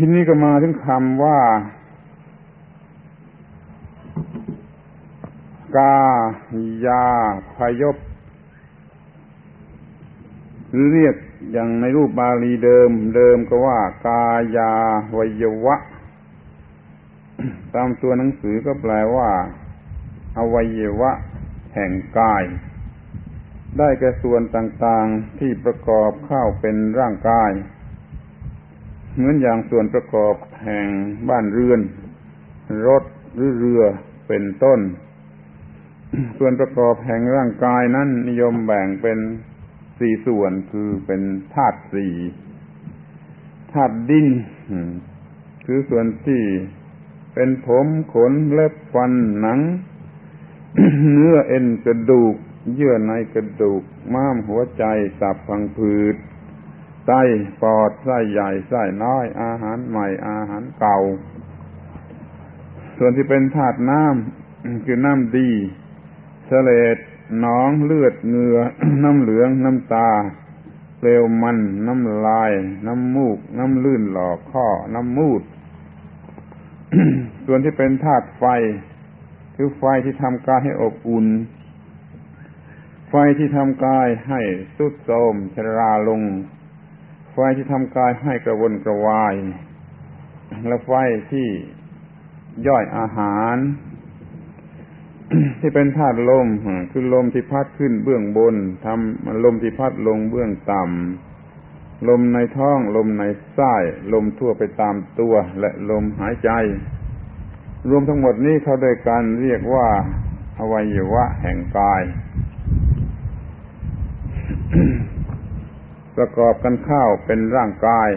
ทีนี้ก็มาถึงคำว่า กา ยา พยพหรือเรียกอย่างในรูปบาลีเดิม เดิมก็ว่า กายาวัยวะ ตามตัวหนังสือก็แปลว่า อวัยวะ แห่งกาย ได้แก่ส่วนต่างๆที่ประกอบเข้าเป็นร่างกาย เหมือนอย่างส่วนประกอบแห่งบ้านเรือน รถหรือเรือเป็นต้น ส่วนประกอบแห่งร่างกายนั้นนิยมแบ่งเป็นสี่ส่วนคือเป็นธาตุสี่ธาตุดินคือส่วนที่เป็นผมขนเล็บฟันหนัง เนื้อเอ็นกระดูก เยื่อในกระดูก ม้ามหัวใจสับพังผืด ไตปอดไส้ใหญ่ไส้น้อย อาหารใหม่อาหารเก่า ส่วนที่เป็นธาตุน้ำคือน้ำดีเสลดน้องเลือดเหงื่อน้ำเหลืองน้ำตาเปลวมัน น้ำลาย น้ำมูก น้ำลื่นหลอกข้อ น้ำมูด ส่วนที่เป็นธาตุไฟ คือไฟที่ทำกายให้อบอุ่น ไฟที่ทำกายให้สุดโทมชราลง ไฟที่ทำกายให้กระวนกระวาย และไฟที่ย่อยอาหาร ที่เป็นธาตุลมคือลมที่พัดขึ้นเบื้องบนทำลมที่พัดลงเบื้องต่ำลมในท้อง ลมในไส้ลมทั่วไปตามตัว และลมหายใจ รวมทั้งหมดนี้เขาโดยการเรียกว่าอวัยวะแห่งกาย ประกอบกันเข้าเป็นร่างกาย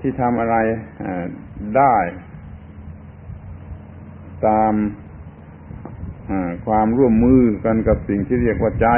ที่ทำอะไรได้ ตามความร่วมมือกันกับสิ่งที่เรียกว่าใจ